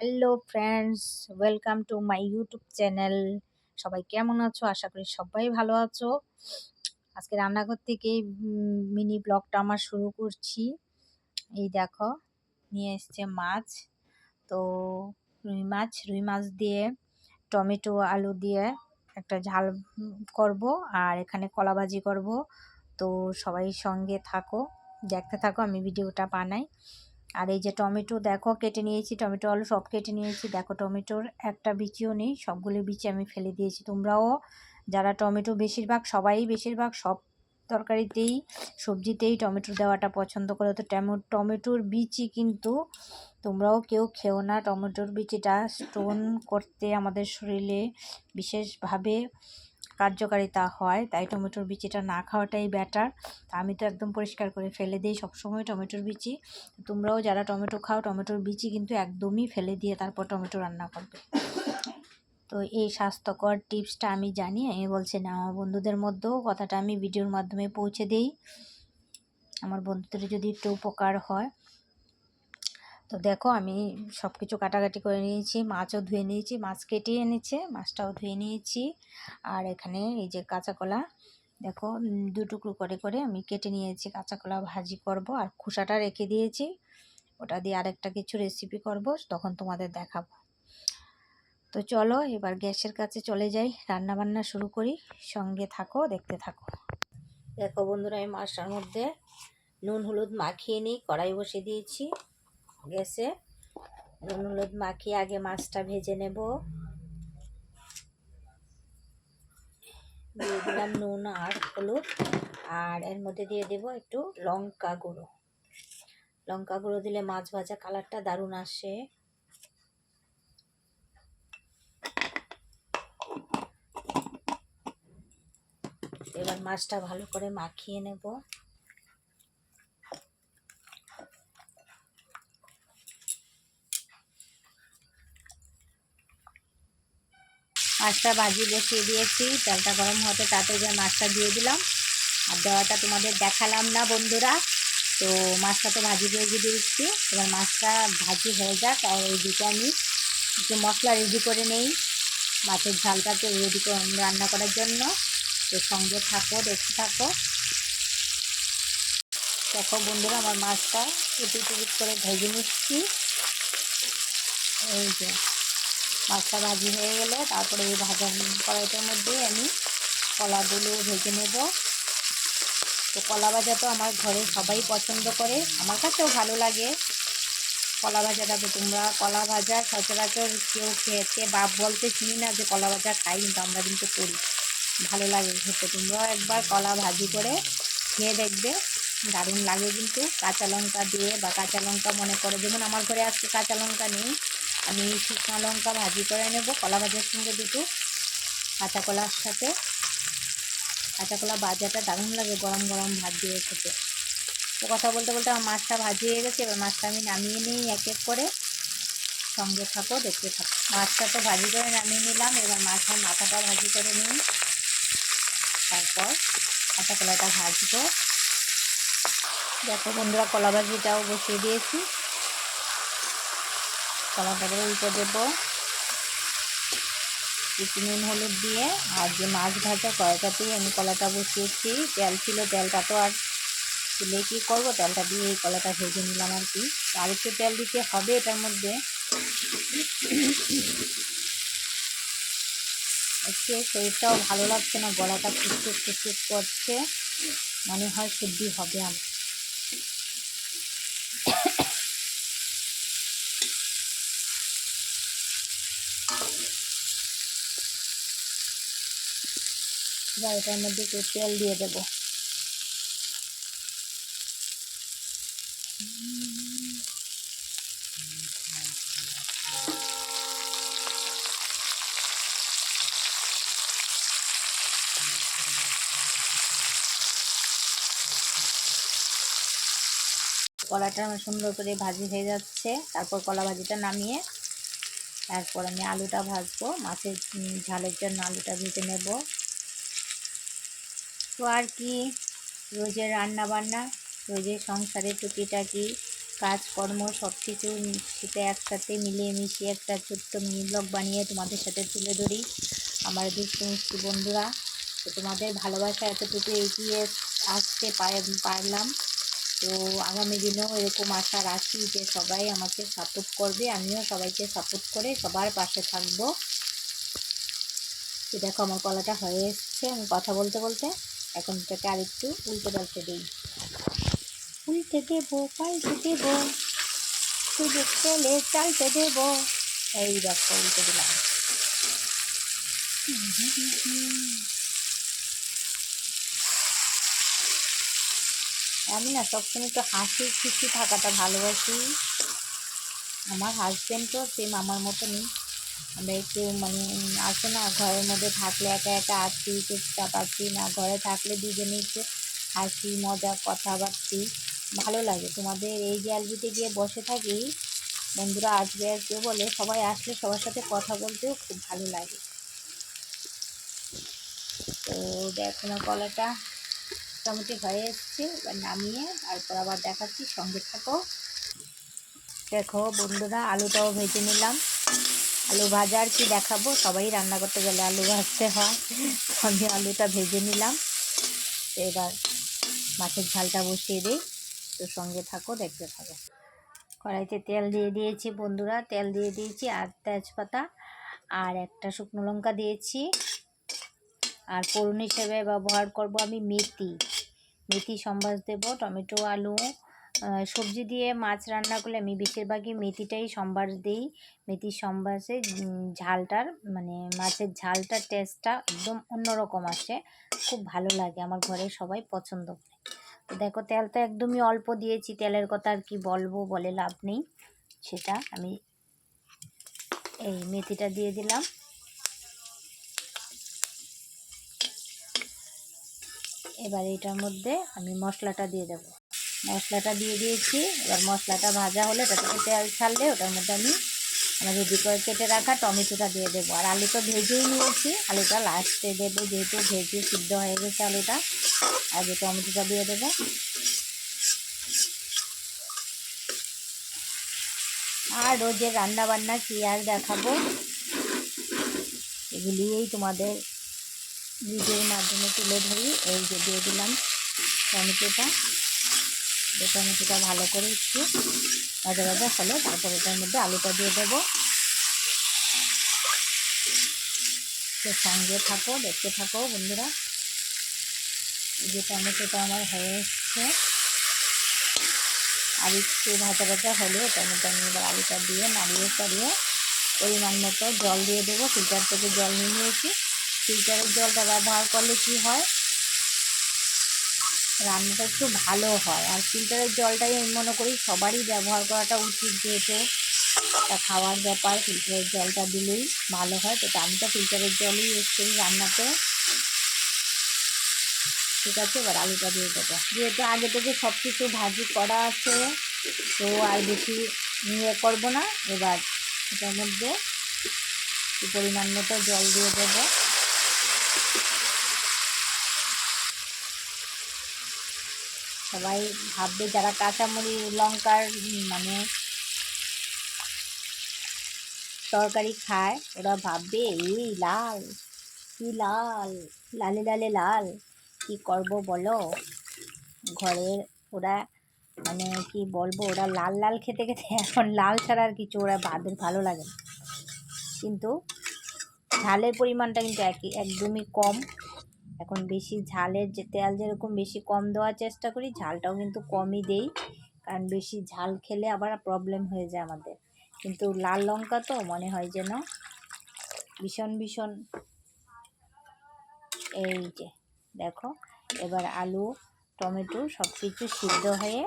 Hello friends welcome to my YouTube channel সবাই কেমন আছো? আশা করি সবাই ভালো আছো। আজকে রান্নাঘর থেকে মিনি ব্লগটা আমার শুরু করছি। এই দেখো, নিয়ে এসছে মাছ। তো রুই মাছ রুই মাছ দিয়ে, টমেটো, আলু দিয়ে একটা ঝাল করব। আর এখানে কলা ভাজি করব। তো সবাই সঙ্গে থাকো, দেখতে থাকো, আমি ভিডিওটা বানাই। আর এই যে টমেটো, দেখো কেটে নিয়েছি, টমেটো আলু সব কেটে নিয়েছি। দেখো টমেটোর একটা বিচিও নেই, সবগুলো বিচি আমি ফেলে দিয়েছি। তোমরাও যারা টমেটো বেশিরভাগ, সবাই বেশিরভাগ সব তরকারিতেই, সবজিতেই টমেটো দেওয়াটা পছন্দ করে। তো টমেটোর বিচি কিন্তু তোমরাও কেউ খেও না। টমেটোর বিচিটা স্টোন করতে আমাদের শরীরে বিশেষভাবে কার্যকারিতা হয়, তাই টমেটোর বিচিটা না খাওয়াটাই বেটার তা আমি তো একদম পরিষ্কার করে ফেলে দিই সবসময় টমেটোর বিচি। তোমরাও যারা টমেটো খাও, টমেটোর বিচি কিন্তু একদমই ফেলে দিয়ে তারপর টমেটো রান্না করবে। তো এই স্বাস্থ্যকর টিপসটা আমি জানি, আমি বলছি না, আমার বন্ধুদের মধ্যেও কথাটা আমি ভিডিওর মাধ্যমে পৌঁছে দিই। আমার বন্ধুদের যদি একটু উপকার হয় তো দেখো আমি সব কিছু কাটাকাটি করে নিয়েছি, মাছও ধুয়ে নিয়েছি, মাছ কেটে এনেছে, মাছটাও ধুয়ে নিয়েছি। আর এখানে এই যে কাঁচা কলা, দেখো দু টুকরো করে করে আমি কেটে নিয়েছি। কাঁচা কলা ভাজি করব আর খোসাটা রেখে দিয়েছি। ওটা দিয়ে আরেকটা কিছু রেসিপি করব, তখন তোমাদের দেখাবো। তো চলো, এবার গ্যাসের কাছে চলে যাই রান্না বান্না শুরু করি। সঙ্গে থাকো, দেখতে থাকো। দেখো বন্ধুরা আমি মাছটার মধ্যে নুন, হলুদ মাখিয়ে নিই, কড়াই বসে দিয়েছি। নুন, হলুদ মাখিয়ে আগে মাছটা ভেজে নেব। দিয়ে দিলাম নুন আর হলুদ। আর এর মধ্যে দিয়ে দেব একটু লঙ্কা গুঁড়ো। লঙ্কা গুঁড়ো দিলে মাছ ভাজা কালারটা দারুণ আসে। এবার মাছটা ভালো করে মাখিয়ে নেব। মাছটা ভাজি বসিয়ে দিয়েছি। তেলটা গরম হতে তাতে যে মাছটা দিয়ে দিলাম, আর দেওয়াটা তোমাদের দেখালাম না বন্ধুরা। তো মাছটা তো ভাজি ভেজে দিচ্ছি এবার মাছটা ভাজি হয়ে যাক, আর ওইদিকে আমি একটু মশলা রেডি করে নেই। মাছের ঝালটাকে রেডি রান্না করার জন্য। তো সঙ্গে থাকো, দেখতে থাকো। দেখো বন্ধুরা, আমার মাছটা এটু টুকুট করে ভেজে নিচ্ছি। এই যে। মাছটা ভাজি হয়ে গেলে তারপরে এই ভাজা কড়াইটার মধ্যে আমি কলাগুলো ভেজে নেব। তো কলা ভাজা তো আমার ঘরে সবাই পছন্দ করে, আমার কাছেও ভালো লাগে। কলা ভাজাটা তো তোমরা কলা ভাজা সচরাচর কেউ খেতে বাপ বলতে চিনি না যে কলা ভাজা খাই, কিন্তু আমরা কিন্তু করি। ভালো লাগে খেতে, তোমরাও একবার কলা ভাজি করে খেয়ে দেখবে। দারুণ লাগে কিন্তু কাঁচা লঙ্কা দিয়ে বা কাঁচা লঙ্কা মনে করে যেমন আমার ঘরে আজকে কাঁচা লঙ্কা নেই আমি শুকনো লঙ্কা ভাজি করে নেব, কলা ভাজার সঙ্গে দুটো, কাঁচা কলার সাথে। কাঁচা কলা ভাজাটা দারুণ লাগে গরম গরম ভাত দিয়ে খেতে। তো কথা বলতে বলতে আমার মাছটা ভাজি হয়ে গেছে, এবার মাছটা আমি নামিয়ে নিই এক এক করে। সঙ্গে থাকো, দেখতে থাকো। মাছটা তো ভাজি করে নামিয়ে নিলাম, এবার মাছের মাথাটা ভাজি করে নিই। তারপর কাঁচা কলাটা ভাজবো। দেখো বন্ধুরা, কলা ভাজিটাও বসিয়ে দিয়েছি। কলাটাকে উল্টে দেবো। একটু নুন, হলুদ দিয়ে, আর যে মাছ ভাজা কড়াইটাতেই আমি কলাটা বসিয়েছি। তেল ছিল, তেলটা তো আর তুলে কী করব? তেলটা দিয়ে এই কলাটা ভেজে নিলাম আর কি। আর একটু তেল দিতে হবে এটার মধ্যে। আজকে শরীরটাও ভালো লাগছে না, গলাটা ফুসফুস ফুসফুস করছে। মনে হয় সর্দি হবে আমার। এটার মধ্যে একটু তেল দিয়ে দেবো। কলাটা সুন্দর করে ভাজি হয়ে যাচ্ছে। তারপর কলা ভাজিটা নামিয়ে তারপর আমি আলুটা ভাজবো, মাছের ঝালের জন্য আলুটা ভেজে নেব। তো আর কি, রোজের রান্না বান্না রোজের সংসারে টুকিটাকি, কাজকর্ম সব কিছু সেটা একসাথে মিলিয়ে মিশিয়ে একটা ছোট্ট মিনি ব্লগ বানিয়ে তোমাদের সাথে তুলে ধরি। আমার দুষ্টু মিষ্টি বন্ধুরা, তো তোমাদের ভালোবাসা এতটুকু এগিয়ে আসতে পার- পারলাম। তো আগামী দিনেও এরকম আশা রাখি যে সবাই আমাকে সাপোর্ট করবে। আমিও সবাইকে সাপোর্ট করে সবার পাশে থাকব। তো দেখো আমার কলাটা হয়ে এসছে। আমি কথা বলতে বলতে এখন এটাকে আরেকটু উল্টে পাল্টে দিই। উল্টে দেবো, পাল্টে দেবো, সুযোগ পেলে চালতে দেবো। এই দেখো, উল্টে দিলাম। আমি না সবসময় একটু হাসি খুশি থাকাটা ভালোবাসি। আমার হাজব্যান্ডও সেম আমার মতনই। আমরা একটু মানে আসে না, ঘরের মধ্যে থাকলে একা একা আছি, চুপচাপ আছি না, ঘরে থাকলে দুজনে একটু হাসি, মজা, কথাবার্তি ভালো লাগে। তোমাদের এই আলবিতে গিয়ে বসে থাকি, বন্ধুরা আসবে আসবে বলে, সবাই আসলে সবার সাথে কথা বলতেও খুব ভালো লাগে। তো দেখো আমার কলাটা। মোটামুটি হয়ে এসছে। এবার নামিয়ে তারপর আবার দেখাচ্ছি, সঙ্গে থাকো। দেখো বন্ধুরা, আলুটাও ভেজে নিলাম। আলু ভাজা আর কি দেখাবো? সবাই রান্না করতে গেলে আলু ভাজতে হয়। আমি আলুটা ভেজে নিলাম। এবার মাছের ঝালটা বসিয়ে দিই। তো সঙ্গে থাকো, দেখতে থাকো। কড়াইতে তেল দিয়ে দিয়েছি বন্ধুরা। তেল দিয়ে দিয়েছি আর তেজপাতা আর একটা শুকনো লঙ্কা দিয়েছি। আর ফোড়ন হিসেবে ব্যবহার করব আমি মেথি। মেথি, সম্বাস দেব, টমেটো, আলু সবজি দিয়ে মাছ রান্না করলে আমি বেশিরভাগই মেথিটাই সম্বাস দিই। মেথির সম্বাসে ঝালটার মানে মাছের ঝালটার টেস্টটা একদম অন্যরকম আসে। খুব ভালো লাগে, আমার ঘরে সবাই পছন্দ করে। তো দেখো তেলটা একদমই অল্প দিয়েছি, তেলের কথা আর কি বলব, বলে লাভ নেই। সেটা আমি এই মেথিটা দিয়ে দিলাম। এবার এটার মধ্যে আমি মশলাটা দিয়ে দেবো। মশলাটা দিয়ে দিয়েছি। এবার মশলাটা ভাজা হলে ওটা থেকে তেল ছাড়লে ওটার মধ্যে আমি রেডি করে কেটে রাখা টমেটোটা দিয়ে দেবো। আর আলু তো ভেজেই নিয়েছি। আলুটা লাস্টে দেবো যেহেতু ভেজে সিদ্ধ হয়ে গেছে আলুটা। আগে টমেটোটা দিয়ে দেবো। আর রোজের রান্না বান্না কি আর দেখাবো? এগুলিই তোমাদের ভিডিওর মাধ্যমে তুলে ধরি। এই যে দিয়ে দিলাম টমেটোটা। টমেটোটা ভালো করে একটু ভাজা ভাজা হলে তারপর এটার মধ্যে আলুটা দিয়ে দেবো। তো সঙ্গে থাকো, দেখতে থাকো বন্ধুরা। যে টমেটোটা আমার হয়ে এসছে। আর একটু ভাজা ভাজা হলে মধ্যে আমি এবার আলুটা দিয়ে নাড়িয়ে চাড়িয়ে পরিমাণ মতো জল দিয়ে দেবো। ফিল্টার থেকে জল নিয়ে নিয়েছি। ফিল্টারের জলটা ব্যবহার করলে কি হয়? রান্নাটা একটু ভালো হয়। আর ফিল্টারের জলটাই আমি মনে করি সবারই ব্যবহার করাটা উচিত যেহেতু তা খাওয়ার ব্যাপার। ফিল্টারের জলটা দিলেই ভালো হয়। তো আমি তো ফিল্টারের জলই করি রান্নাতে। ঠিক আছে, এবার আলুটা দিয়ে দেবো। যেহেতু আগে থেকে সব কিছু ভাজি করা আছে, তো আর বেশি নিয়ে করব না। এবার এটার মধ্যে পরিমাণ মতো জল দিয়ে দেবো। সবাই ভাববে যারা কাঁচামরি, লঙ্কার মানে তরকারি খায়, ওরা ভাববে, এই লাল, কি লাল, লালে লালে লাল, কি করব বলো? ঘরের ওরা মানে কি বলব, ওরা লাল লাল খেতে খেতে এখন লাল ছাড়া আর কিছু ওরা ভাদের ভালো লাগে না। কিন্তু ঝালের পরিমাণটা কিন্তু একই, একদমই কম। এখন বেশি ঝালের যে তেল যেরকম বেশি কম দেওয়ার চেষ্টা করি, ঝালটাও কিন্তু কমই দেই। কারণ বেশি ঝাল খেলে আবার প্রবলেম হয়ে যায় আমাদের। কিন্তু লাল লঙ্কা তো মনে হয় যেন ভীষণ ভীষণ এই যে, দেখো, এবার আলু, টমেটো সব কিছু সিদ্ধ হয়ে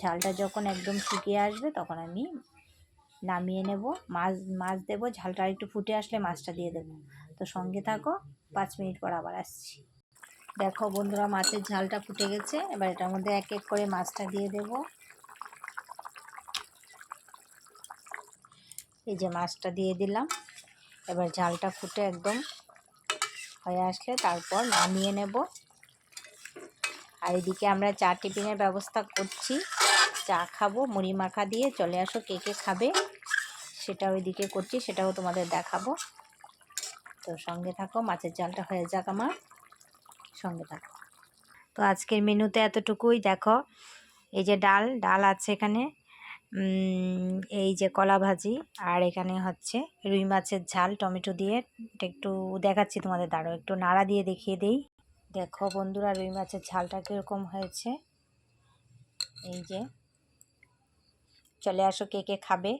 ঝালটা যখন একদম শুকিয়ে আসবে তখন আমি নামিয়ে নেব। মাছ মাছ দেবো, ঝালটা একটু ফুটে আসলে মাছটা দিয়ে দেবো। তো সঙ্গে থাকো। পাঁচ মিনিট পর আবার আসছি। দেখো বন্ধুরা, মাছের ঝালটা ফুটে গেছে। এবার এটার মধ্যে এক এক করে মাছটা দিয়ে দেব। এই যে মাছটা দিয়ে দিলাম। এবার ঝালটা ফুটে একদম হয়ে আসলে তারপর নামিয়ে নেব। আর এদিকে আমরা চা টিফিনের ব্যবস্থা করছি। চা খাব, মুড়ি মাখা দিয়ে। চলে আসো কে কে খাবে, সেটা ওইদিকে করছি, সেটাও তোমাদের দেখাবো। তো সঙ্গে থাকো, মাছের জালটা হয়ে যাক আমার। সঙ্গে থাকো। তো আজকের মেনুতে এতটুকুই, দেখো, এই যে ডাল ডাল আছে এখানে এই যে কলা ভাজি, আর এখানে হচ্ছে রুই মাছের ঝাল, টমেটো দিয়ে একটু দেখাচ্ছি তোমাদের দাঁড়ো একটু নাড়া দিয়ে দেখিয়ে দেই। দেখো বন্ধুরা, রুই মাছের ঝালটা কীরকম হয়েছে। এই যে, চলে আসো কে কে খাবে।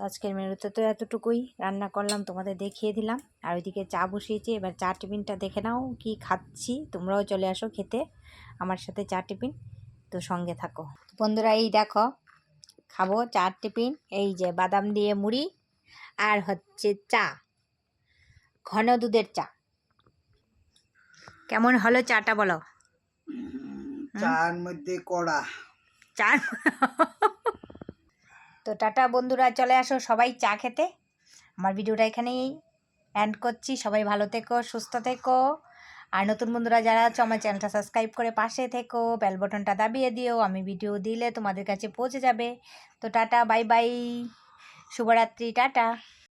আজকের মেনুতে তো এতটুকুই রান্না করলাম তোমাদের দেখিয়ে দিলাম। আর ওইদিকে চা বসিয়েছি এবার চা টিফিনটা দেখে নাও কি খাচ্ছি। তোমরাও চলে আসো খেতে আমার সাথে চা টিফিন তো সঙ্গে থাকো। বন্ধুরা এই দেখো খাব চা টিফিন এই যে বাদাম দিয়ে মুড়ি আর হচ্ছে চা ঘন দুধের চা। কেমন হলো চাটা বলো? চার মধ্যে কড়া। চা তো টাটা বন্ধুরা, চলে আসো সবাই চা খেতে। আমার ভিডিওটা এখানেই এন্ড করছি। সবাই ভালো থেকো, সুস্থ থেকো। আর নতুন বন্ধুরা যারা আছো, আমার চ্যানেলটা সাবস্ক্রাইব করে পাশে থেকো বেল বটনটা দাবিয়ে দিও, আমি ভিডিও দিলে তোমাদের কাছে পৌঁছে যাবে। তো টাটা বাই বাই শুভরাত্রি, টাটা।